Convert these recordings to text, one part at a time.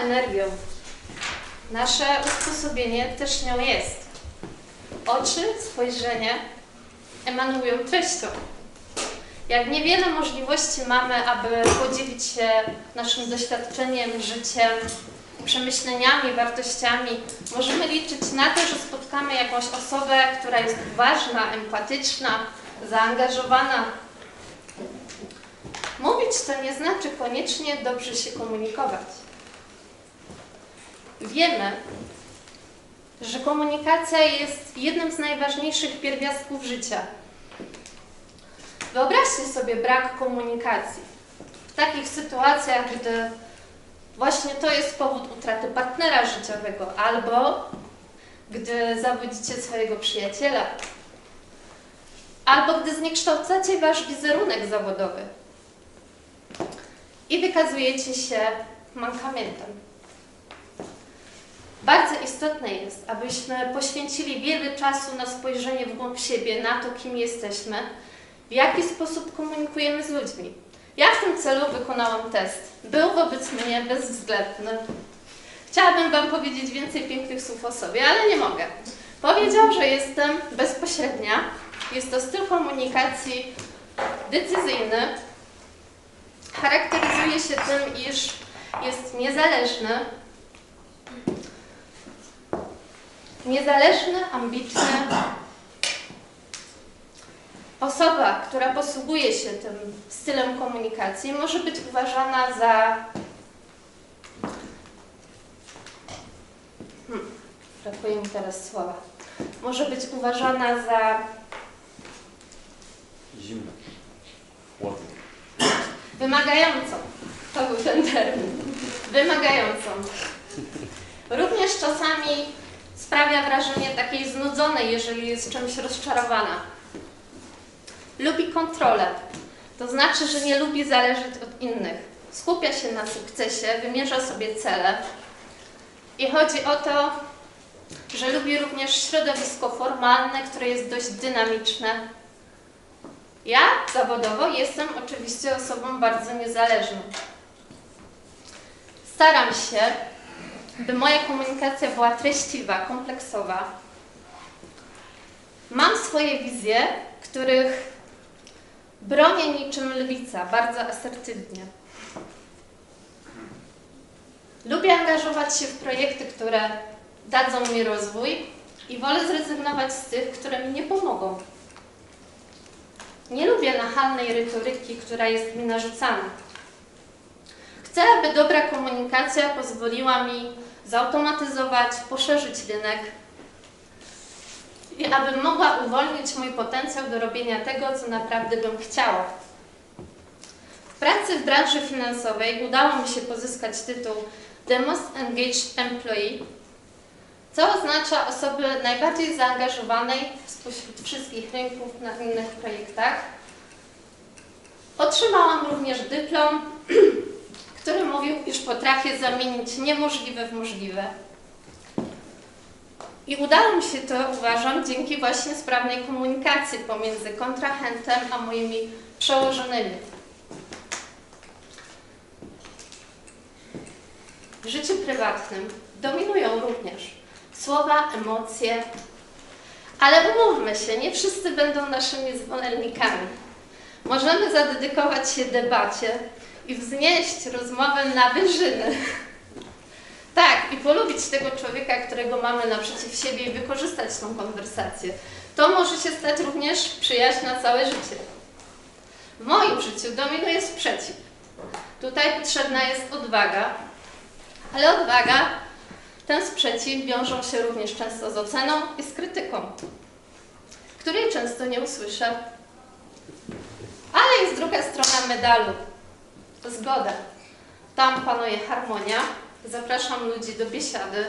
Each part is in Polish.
energią. Nasze usposobienie też nią jest. Oczy, spojrzenie emanują treścią. Jak niewiele możliwości mamy, aby podzielić się naszym doświadczeniem, życiem, przemyśleniami, wartościami, możemy liczyć na to, że spotkamy jakąś osobę, która jest ważna, empatyczna, zaangażowana. Mówić to nie znaczy koniecznie dobrze się komunikować. Wiemy, że komunikacja jest jednym z najważniejszych pierwiastków życia. Wyobraźcie sobie brak komunikacji. W takich sytuacjach, gdy właśnie to jest powód utraty partnera życiowego, albo gdy zawodzicie swojego przyjaciela, albo gdy zniekształcacie wasz wizerunek zawodowy i wykazujecie się mankamentem. Bardzo istotne jest, abyśmy poświęcili wiele czasu na spojrzenie w głąb siebie, na to, kim jesteśmy, w jaki sposób komunikujemy z ludźmi. Ja w tym celu wykonałam test. Był wobec mnie bezwzględny. Chciałabym Wam powiedzieć więcej pięknych słów o sobie, ale nie mogę. Powiedział, że jestem bezpośrednia. Jest to styl komunikacji decyzyjny. Charakteryzuje się tym, iż jest niezależny, niezależny, ambitny. Osoba, która posługuje się tym stylem komunikacji, może być uważana za. Hmm, brakuje mi teraz słowa. Może być uważana za Zimno. Chłodno. wymagającą. To był ten termin. Wymagającą. Również czasami sprawia wrażenie takiej znudzonej, jeżeli jest czymś rozczarowana. Lubi kontrolę, to znaczy, że nie lubi zależeć od innych. Skupia się na sukcesie, wymierza sobie cele. I chodzi o to, że lubi również środowisko formalne, które jest dość dynamiczne. Ja zawodowo jestem oczywiście osobą bardzo niezależną. Staram się, by moja komunikacja była treściwa, kompleksowa. Mam swoje wizje, których bronię niczym lwica, bardzo asertywnie. Lubię angażować się w projekty, które dadzą mi rozwój i wolę zrezygnować z tych, które mi nie pomogą. Nie lubię nachalnej retoryki, która jest mi narzucana. Chcę, aby dobra komunikacja pozwoliła mi zautomatyzować, poszerzyć rynek i abym mogła uwolnić mój potencjał do robienia tego, co naprawdę bym chciała. W pracy w branży finansowej udało mi się pozyskać tytuł The Most Engaged Employee, co oznacza osoby najbardziej zaangażowanej spośród wszystkich rynków na innych projektach. Otrzymałam również dyplom, który mówił, iż potrafię zamienić niemożliwe w możliwe. I udało mi się to, uważam, dzięki właśnie sprawnej komunikacji pomiędzy kontrahentem a moimi przełożonymi. W życiu prywatnym dominują również słowa, emocje, ale umówmy się, nie wszyscy będą naszymi zwolennikami. Możemy zadedykować się debacie i wznieść rozmowę na wyżyny. Tak, i polubić tego człowieka, którego mamy naprzeciw siebie i wykorzystać tą konwersację. To może się stać również przyjaźń na całe życie. W moim życiu dominuje sprzeciw. Tutaj potrzebna jest odwaga, ale odwaga, ten sprzeciw wiążą się również często z oceną i z krytyką, której często nie usłyszę. Ale jest druga strona medalu. Zgoda. Tam panuje harmonia. Zapraszam ludzi do biesiady.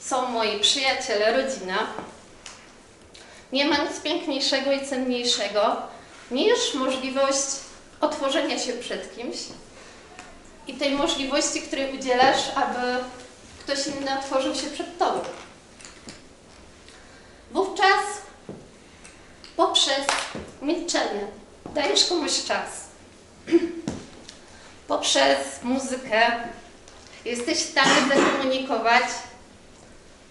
Są moi przyjaciele, rodzina. Nie ma nic piękniejszego i cenniejszego niż możliwość otworzenia się przed kimś i tej możliwości, której udzielasz, aby ktoś inny otworzył się przed Tobą. Wówczas poprzez milczenie dajesz komuś czas. Poprzez muzykę Jesteś w stanie zakomunikować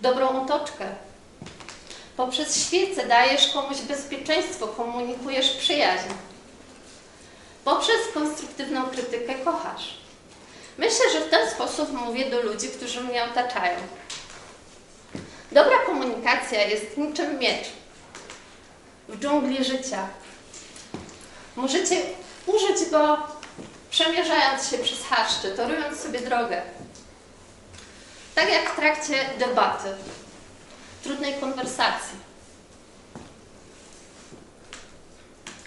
dobrą otoczkę. Poprzez świecę dajesz komuś bezpieczeństwo, komunikujesz przyjaźń. Poprzez konstruktywną krytykę kochasz. Myślę, że w ten sposób mówię do ludzi, którzy mnie otaczają. Dobra komunikacja jest niczym miecz w dżungli życia. Możecie użyć go przemierzając się przez chaszczy, torując sobie drogę. Tak jak w trakcie debaty, trudnej konwersacji.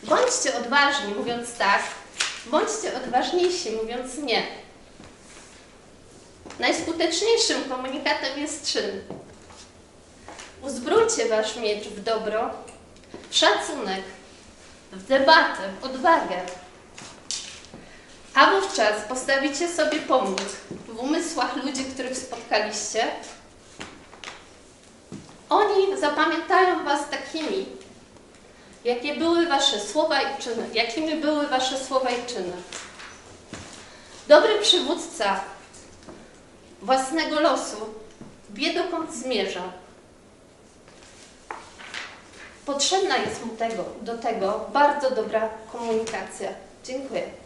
Bądźcie odważni, mówiąc tak, bądźcie odważniejsi, mówiąc nie. Najskuteczniejszym komunikatem jest czyn. Uzbrójcie wasz miecz w dobro, w szacunek, w debatę, w odwagę. A wówczas postawicie sobie pomóc w umysłach ludzi, których spotkaliście. Oni zapamiętają was takimi, jakie były wasze słowa i czyny, jakimi były wasze słowa i czyny. Dobry przywódca własnego losu wie dokąd zmierza. Potrzebna jest mu tego, do tego bardzo dobra komunikacja. Dziękuję.